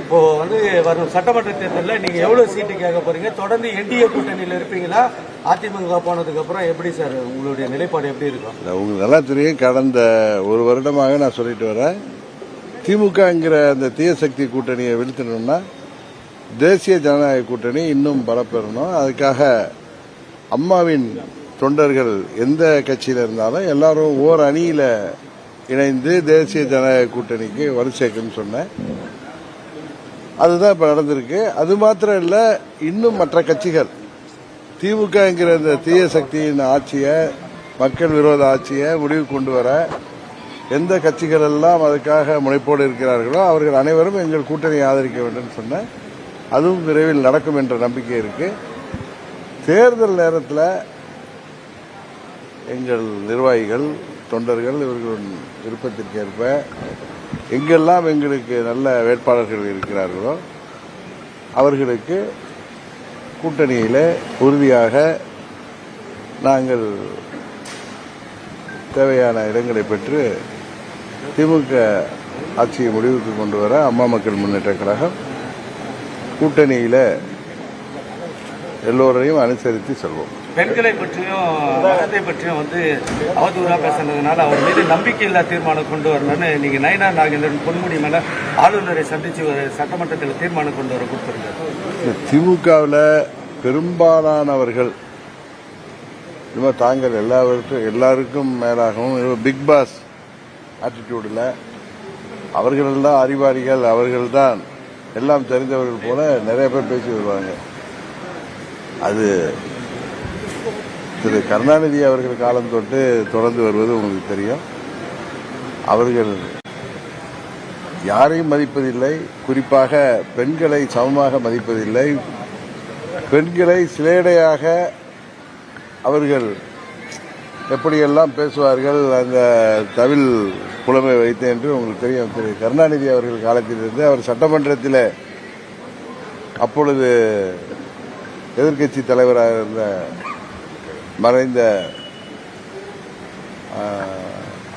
இப்போ வந்து வரும் சட்டமன்ற தேர்தலில் நீங்க எவ்வளவு சீட்டு கேட்க போறீங்க? தொடர்ந்து என்டிஏ கூட்டணியில் இருப்பீங்களா? அதிமுக போனதுக்கு அப்புறம் எப்படி சார் உங்களுடைய நிலைப்பாடு எப்படி இருக்கும்? உங்களுக்கு நல்லா தெரியும். கடந்த ஒரு வருடமாக நான் சொல்லிட்டு வரேன். திமுகங்கிற அந்த தீய சக்தி கூட்டணியை வீழ்த்தணும்னா தேசிய ஜனநாயக கூட்டணி இன்னும் பலப்பெறணும். அதுக்காக அம்மாவின் தொண்டர்கள் எந்த கட்சியில் இருந்தாலும் எல்லாரும் ஓர் அணியில இணைந்து தேசிய ஜனநாயக கூட்டணிக்கு வலு சேர்க்கணும்னு சொன்னேன். அதுதான் இப்ப நடந்திருக்கு. அது மாத்திரம் இல்ல இன்னும் மற்ற கட்சிகள். திமுகங்கிற இந்த தீய சக்தியின் ஆட்சியை மக்கள் விரோத ஆட்சியை முடிவு கொண்டு வர எந்த கட்சிகள் எல்லாம் அதுக்காக முனைப்போடு இருக்கிறார்களோ அவர்கள் அனைவரும் எங்கள் கூட்டணியை ஆதரிக்க வேண்டும் சொன்ன அதுவும் விரைவில் நடக்கும் என்ற நம்பிக்கை இருக்கு. தேர்தல் நேரத்தில் எங்கள் நிர்வாகிகள் தொண்டர்கள் இவர்களின் விருப்பத்திற்கேற்ப எங்கெல்லாம் எங்களுக்கு நல்ல வேட்பாளர்கள் இருக்கிறார்களோ அவர்களுக்கு கூட்டணியில் உறுதியாக நாங்கள் தேவையான இடங்களை பெற்று திமுக ஆட்சியை முடிவுக்கு கொண்டு வர அம்மா மக்கள் முன்னேற்ற கழகம் கூட்டணியில் எல்லோரையும் அனுசரித்து செல்வோம். பெண்களை பற்றியும் மதத்தை பற்றியும் வந்து அவதூறா பேசுனதுனால அவர் மீது நம்பிக்கையில்லா தீர்மானம் கொண்டு வரணும்னு நீங்க நயனா நாகேந்திரன் பொன்முடி மேல ஆளுநரை சந்திச்சு ஒரு சட்டமன்றத்தில் தீர்மானம் கொண்டு வர கொடுத்திருக்காரு. திமுகவில் பெரும்பாலானவர்கள் இனிமே தாங்கள் எல்லாவற்றும் எல்லாருக்கும் மேலாகவும் பிக் பாஸ் ஆட்டிடியூடில் அவர்களெல்லாம் அறிவாளிகள் அவர்கள்தான் எல்லாம் தெரிந்தவர்கள் போல நிறைய பேர் பேசி வருவாங்க. அது திரு கருணாநிதி அவர்கள் காலம் தொட்டு தொடர்ந்து வருவது உங்களுக்கு தெரியும். அவர்கள் யாரையும் மதிப்பதில்லை குறிப்பாக பெண்களை சமமாக மதிப்பதில்லை. பெண்களை சிலேடையாக அவர்கள் எப்படியெல்லாம் பேசுவார்கள் அந்த தமிழ் புலமை வைத்து என்று உங்களுக்கு தெரியும். திரு கருணாநிதி அவர்கள் காலத்திலிருந்து அவர் சட்டமன்றத்தில் அப்பொழுது எதிர்க்கட்சி தலைவராக இருந்த மறைந்த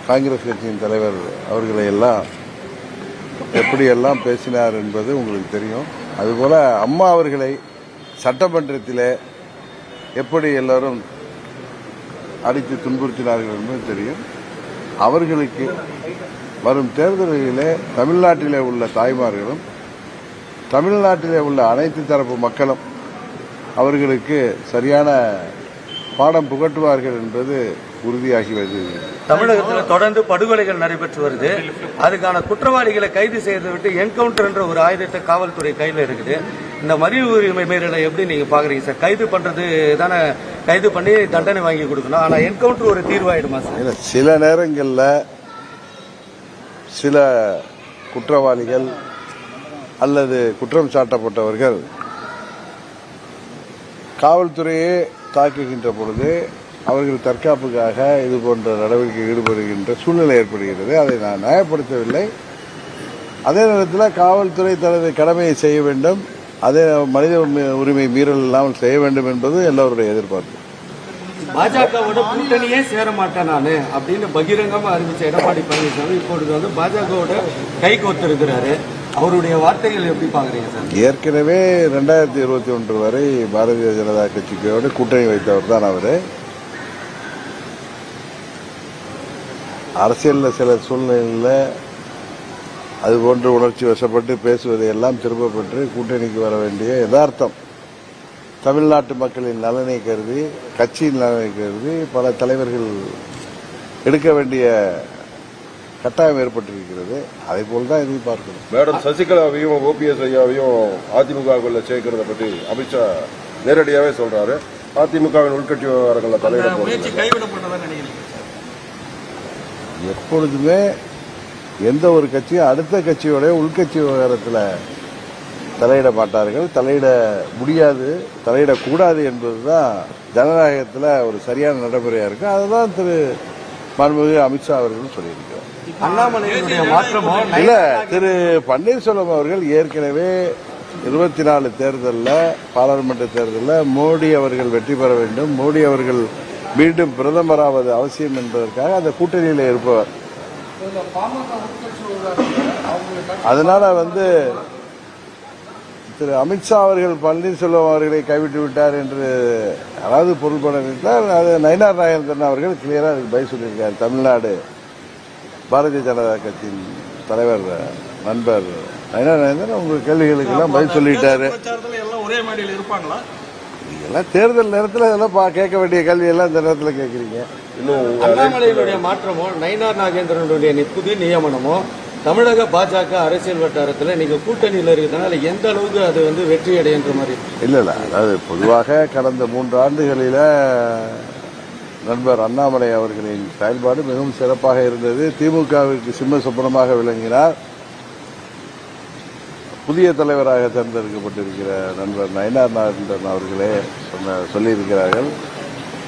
காங்கிரஸ் கட்சியின் தலைவர் அவர்களை எல்லாம் எப்படியெல்லாம் பேசினார் என்பது உங்களுக்கு தெரியும். அதுபோல அம்மா அவர்களை சட்டமன்றத்தில் எப்படி எல்லாரும் அடித்து துன்புறுத்தினார்கள் என்பது தெரியும். அவர்களுக்கு வரும் தேர்தல்களிலே தமிழ்நாட்டிலே உள்ள தாய்மார்களும் தமிழ்நாட்டிலே உள்ள அனைத்து தரப்பு மக்களும் அவர்களுக்கு சரியான பாடம் புகட்டுவார்கள் என்பது உறுதியாகி வருகிறது. தமிழகத்தில் தொடர்ந்து படுகொலைகள் நடைபெற்று வருது. அதுக்கான குற்றவாளிகளை கைது செய்யறதை விட்டு என்கவுண்டர் என்ற ஒரு ஆயுதத்தை காவல்துறை கையில் இருக்குது. இந்த மறிவு உரிமை மீறலை எப்படி நீங்க பாக்குறீங்க சார்? கைது பண்றது தானே கைது பண்ணி தண்டனை வாங்கி கொடுக்கணும். ஆனா என்கவுண்டர் ஒரு தீர்வாயிடுமா சார்? சில நேரங்களில் சில குற்றவாளிகள் அல்லது குற்றம் சாட்டப்பட்டவர்கள் காவல்துறையே தாக்குகின்ற பொழுது அவர்கள் தற்காப்புக்காக இது போன்ற நடவடிக்கை ஈடுபடுகின்ற சூழ்நிலை ஏற்படுகிறது. அதை நான் நியாயப்படுத்தவில்லை. அதே நேரத்தில் காவல்துறை தனது கடமையை செய்ய வேண்டும். அதே மனித உரிமை- உரிமை மீறல் இல்லாமல் செய்ய வேண்டும் என்பது எல்லோருடைய எதிர்பார்ப்பு. பாஜகவோட கூட்டணியே சேர மாட்டேன் நானு அப்படின்னு பகிரங்கமா அறிவிச்ச எடப்பாடி பழனிசாமி இப்பொழுது வந்து பாஜகவோட கை கோத்திருக்கிறாரு. அவருடைய வார்த்தைகள் எப்படி பாக்குறீங்க சார்? ஏற்கனவே ரெண்டாயிரத்தி இருபத்தி ஒன்று வரை பாரதிய ஜனதா கட்சிக்கோடு கூட்டணி வைத்தவர் தான் அவர். அரசியலில் சில சூழ்நிலைகளில் அது போன்று உணர்ச்சி வசப்பட்டு பேசுவதை எல்லாம் திரும்ப பெற்று கூட்டணிக்கு வர வேண்டிய யதார்த்தம். தமிழ்நாட்டு மக்களின் நலனை கருதி கட்சியின் நலனை கருதி பல தலைவர்கள் எடுக்க வேண்டிய கட்டாயம் ஏற்பட்டிருக்கிறது. அதை போல் தான் இதையும் பார்க்கணும் மேடம் சசிகலாவையும் ஓபிஎஸ் ஐயாவையும் அதிமுகவுக்குள்ள சேர்க்கறத பத்தி அமித்ஷா நேரடியாவே சொல்றாரு. அதிமுகவின் உள்கட்சி விவகாரங்கள்ல தலையிட எப்பொழுதுமே எந்த ஒரு கட்சியும் அடுத்த கட்சியோட உள்கட்சி விவகாரத்தில் தலையிட மாட்டார்கள். தலையிட முடியாது தலையிடக்கூடாது என்பதுதான் ஜனநாயகத்தில் ஒரு சரியான நடைமுறையா இருக்கு. அதுதான் திரு மாண்புமிகு அமித்ஷா அவர்கள் சொல்லியிருக்கிறார். அண்ணாமலையினுடைய மாற்றமும் இல்ல திரு பன்னீர்செல்வம் அவர்கள் ஏற்கனவே இருபத்தி நாலு தேர்தலில் பாராளுமன்ற தேர்தலில் மோடி அவர்கள் வெற்றி பெற வேண்டும். மோடி அவர்கள் மீண்டும் பிரதமராவது அவசியம் என்பதற்காக அந்த கூட்டணியில் இருப்பவர். அதனால வந்து திரு அமித்ஷா அவர்கள் பன்னீர்செல்வம் அவர்களை கைவிட்டு விட்டார் என்று அதாவது பொருள்பட நினைத்தால் அது நயினார் நாகேந்திரன் அவர்கள் கிளியராக அதுக்கு பதில் சொல்லியிருக்கார். தமிழ்நாடு பாரதிய ஜனதா கட்சியின் தலைவர் நண்பர் நயினார் நாகேந்திரன் உங்க கேள்விகளுக்கு எல்லாம் பதில் சொல்லிட்டாரு. ஒரே மேடையில் இருப்பாங்களா இதெல்லாம் தேர்தல் நேரத்தில் இதெல்லாம் பா- கேட்க வேண்டிய கேள்வி எல்லாம் இந்த நேரத்தில் கேட்குறீங்க. இன்னும் அண்ணாமலையினுடைய மாற்றமோ நயினார் நாகேந்திரனுடைய புதிய நியமனமோ தமிழக பாஜக அரசியல் வட்டாரத்தில் நீங்க கூட்டணியில் இருக்கிறதுனால எந்த அளவுக்கு அது வந்து வெற்றி அடையன்ற மாதிரி இல்ல இல்ல. அதாவது பொதுவாக கடந்த மூன்று ஆண்டுகளில நண்பர் அண்ணாமலை அவர்களின் செயல்பாடு மிகவும் சிறப்பாக இருந்தது. திமுகவிற்கு சிம்ம சொப்பனமாக விளங்கினார். புதிய தலைவராக தேர்ந்தெடுக்கப்பட்டிருக்கிற நண்பர் நயனார் நாகேந்திரன் அவர்களே சொன்ன சொல்லியிருக்கிறார்கள்.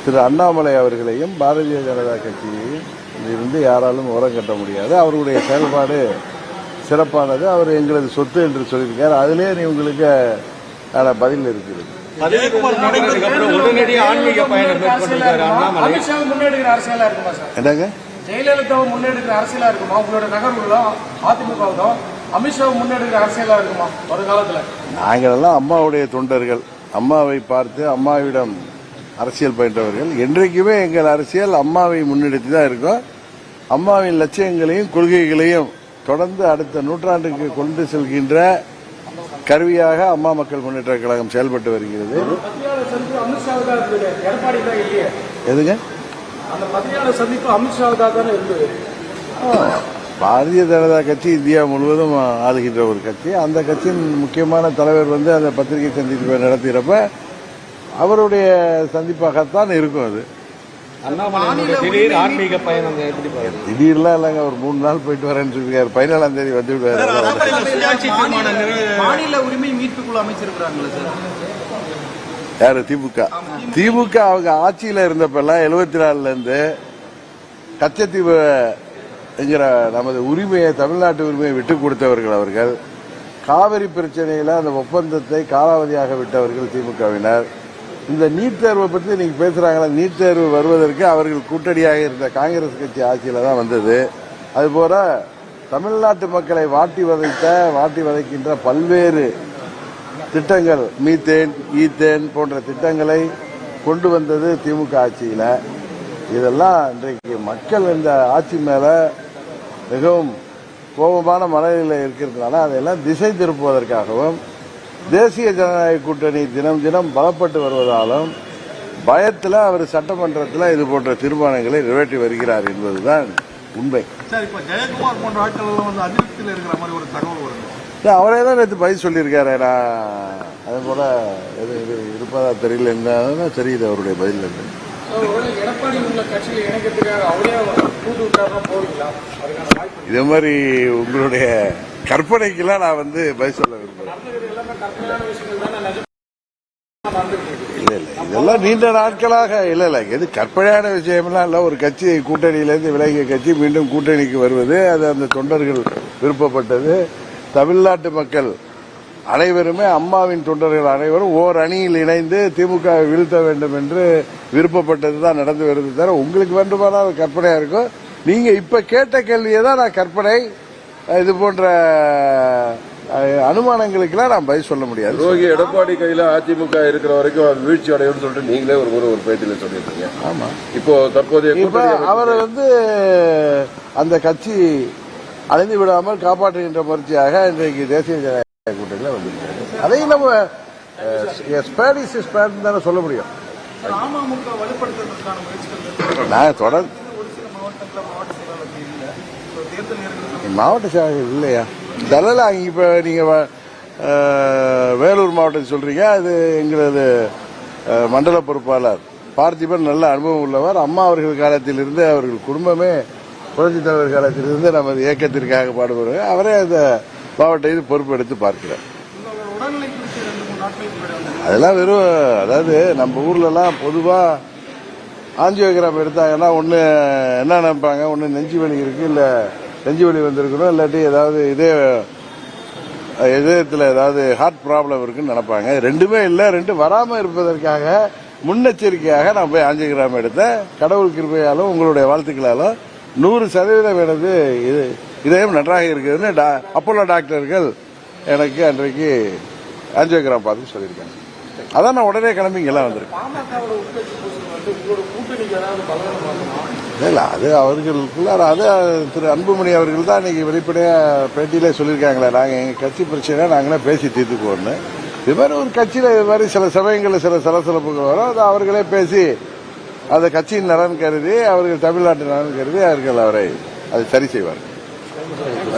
திரு அண்ணாமலை அவர்களையும் பாரதிய ஜனதா கட்சியையும் இருந்து யாராலும் ஓரம் கட்ட முடியாது. அவருடைய செயல்பாடு சிறப்பானது. அவர் எங்களது சொத்து என்று சொல்லியிருக்கார். அதிலே நீ உங்களுக்கு ஆன பதில் சார்? என்னங்க? ஜெயலலிதாவை முன்னெடுக்கிற அரசியலா இருக்குமா? உங்களோட நகர்வுகளும் அதிமுகவுக்கும் அமித்ஷாவை முன்னெடுக்கிற அரசியலா இருக்குமா? ஒரு காலத்துல நாங்களெல்லாம் அம்மாவுடைய தொண்டர்கள். அம்மாவை பார்த்து அம்மாவிடம் அரசியல் பயின்றவர்கள். என்றைக்குமே எங்கள் அரசியல் அம்மாவை முன்னெடுத்து தான் இருக்கோம். அம்மாவின் லட்சியங்களையும் கொள்கைகளையும் தொடர்ந்து அடுத்த நூற்றாண்டுக்கு கொண்டு செல்கின்ற கருவியாக அம்மா மக்கள் முன்னேற்ற கழகம் செயல்பட்டு வருகிறது. எதுங்க? பாரதிய ஜனதா கட்சி இந்தியா முழுவதும் ஆளுகின்ற ஒரு கட்சி. அந்த கட்சியின் முக்கியமான தலைவர் வந்து அந்த பத்திரிகை சந்திப்பை நடத்துகிறப்ப அவருடைய சந்திப்பாகத்தான் இருக்கும் அது. திடீர்லாம் இல்லைங்க ஒரு மூணு நாள் போயிட்டு வரேன்னு சொல்லியிருக்காரு. பதினேழாம் தேதி வந்து விடுவாரு. மாநில உரிமை மீட்புக்குழு அமைச்சிருக்கிறாங்களே சார். யாரு? திமுக. திமுக அவங்க ஆட்சியில இருந்தப்பெல்லாம் எழுபத்தி நாலுல இருந்து கச்சத்தீவு என்கிற நமது உரிமையை தமிழ்நாட்டு உரிமையை விட்டு கொடுத்தவர்கள் அவர்கள். காவிரி பிரச்சனையில அந்த ஒப்பந்தத்தை காலாவதியாக விட்டவர்கள் திமுகவினர். இந்த நீட் தேர்வை பற்றி நீங்க பேசுறாங்களா? நீட் தேர்வு வருவதற்கு அவர்கள் கூட்டணியாக இருந்த காங்கிரஸ் கட்சி ஆட்சியில தான் வந்தது. அதுபோல தமிழ்நாட்டு மக்களை வாட்டி வதைத்த வாட்டி வதைக்கின்ற பல்வேறு திட்டங்கள் மீத்தேன் ஈத்தேன் போன்ற திட்டங்களை கொண்டு வந்தது திமுக ஆட்சியில. இதெல்லாம் இன்றைக்கு மக்கள் இந்த ஆட்சி மேல மிகவும் கோபமான மனநிலையில் இருக்கிறதுனால அதையெல்லாம் திசை திருப்புவதற்காகவும் தேசிய ஜனநாயக கூட்டணி தினம் தினம் பலப்பட்டு வருவதாலும் பயத்தில் அவர் சட்டமன்றத்தில் இது போன்ற தீர்மானங்களை நிறைவேற்றி வருகிறார் என்பதுதான் உண்மை. அவரே தான் நேற்று பதில் சொல்லியிருக்காரு. நான் அது போல எது இது இருப்பதா தெரியல என்ன தெரியுது அவருடைய பதில் வாய்ப்பு இதே மாதிரி உங்களுடைய கற்பனைக்கெல்லாம் நான் வந்து பதில் சொல்ல விரும்புகிறேன் இல்லை இல்ல இல்ல இதெல்லாம் நீண்ட நாட்களாக இல்ல இல்ல எது கற்பனையான விஷயம்லாம் இல்ல. ஒரு கட்சி கூட்டணியிலிருந்து விலகிய கட்சி மீண்டும் கூட்டணிக்கு வருவது அது அந்த தொண்டர்கள் விருப்பப்பட்டது. தமிழ்நாட்டு மக்கள் அனைவருமே அம்மாவின் தொண்டர்கள் அனைவரும் ஓர் அணியில் இணைந்து திமுக வீழ்த்த வேண்டும் என்று விருப்பப்பட்டது தான் நடந்து வருது தவிர உங்களுக்கு வேண்டுமானால் கற்பனையாக கற்பனையா இருக்கும்? நீங்க இப்ப கேட்ட கேள்வியை தான் நான் கற்பனை இது போன்ற அனுமானங்களுக்கெல்லாம் நான் பதில் சொல்ல முடியாது. துரோகி எடப்பாடி கையில அதிமுக இருக்கிற வரைக்கும் அது வீழ்ச்சி அடையும் சொல்லிட்டு நீங்களே ஒரு முறை ஒரு பேட்டியில சொல்லியிருக்கீங்க. ஆமா. இப்போ தற்போதைய இப்ப அவர் வந்து அந்த கட்சி அழிந்து விடாமல் காப்பாற்றுகின்ற முயற்சியாக இன்றைக்கு தேசிய ஜனநாயக கூட்டணியில் வந்திருக்காரு அதையும் நம்ம ஸ்பேடிஸ் ஸ்பேட் தானே சொல்ல முடியும். நான் தொடர்ந்து ஒரு சில மாவட்டங்களில் மாவட்ட செயலாளர்கள் செயலாளர் இல்லையா? தலலா இப்ப நீங்க வேலூர் மாவட்டத்தை சொல்றீங்க அது எங்களது மண்டல பொறுப்பாளர். பார்த்திபன் நல்ல அனுபவம் உள்ளவர். அம்மா அவர்கள் காலத்திலிருந்து அவர்கள் குடும்பமே புரட்சி தலைவர் காலத்திலிருந்து நமது இயக்கத்திற்காக பாடுபடுவார் அவரே அந்த மாவட்ட இது பொறுப்பெடுத்து பார்க்கிறார். அதெல்லாம் வெறும் அதாவது நம்ம ஊர்லலாம் பொதுவா ஆஞ்சியோகிராம் எடுத்தாங்கன்னா ஒன்று என்ன நினைப்பாங்க? ஒன்று நெஞ்சு வலி இருக்கு இல்லை நெஞ்சு வலி வந்திருக்கணும் இல்லாட்டி ஏதாவது இதே இதயத்தில் ஏதாவது ஹார்ட் ப்ராப்ளம் இருக்குன்னு நினைப்பாங்க. ரெண்டுமே இல்லை ரெண்டு வராமல் இருப்பதற்காக முன்னெச்சரிக்கையாக நான் போய் ஆஞ்சியோகிராம் எடுத்தேன் கடவுள் கிருபையாலும் உங்களுடைய வாழ்த்துக்களாலும் நூறு சதவீதம் எனது இது இதயம் நன்றாக இருக்குதுன்னு டா அப்போலோ டாக்டர்கள் எனக்கு அன்றைக்கு ஆஞ்சியோகிராம் பார்த்து சொல்லியிருக்காங்க. அதான் நான் உடனே கிளம்பிங்கெல்லாம் வந்திருக்கேன். இல்லை அது அவர்களுக்குள்ள அது திரு அன்புமணி அவர்கள் தான் இன்னைக்கு வெளிப்படையா பேட்டியிலே சொல்லியிருக்காங்களே நாங்க எங்க கட்சி பிரச்சனை நாங்களே பேசி தீர்த்துக்குவோம்னு இது மாதிரி ஒரு கட்சியில இது மாதிரி சில சமயங்களில் சில சலசலப்புகள் வரும். அது அவர்களே பேசி அந்த கட்சியின் நலன் கருதி அவர்கள் தமிழ்நாட்டு நலன் கருதி அவர்கள் அவரை அதை சரி செய்வார்கள்.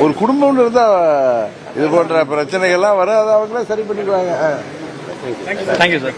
ஒரு குடும்பம்னு இருந்தா இது போன்ற பிரச்சனைகள்லாம் வர அதை அவங்களே சரி பண்ணிக்குவாங்க. Thank you sir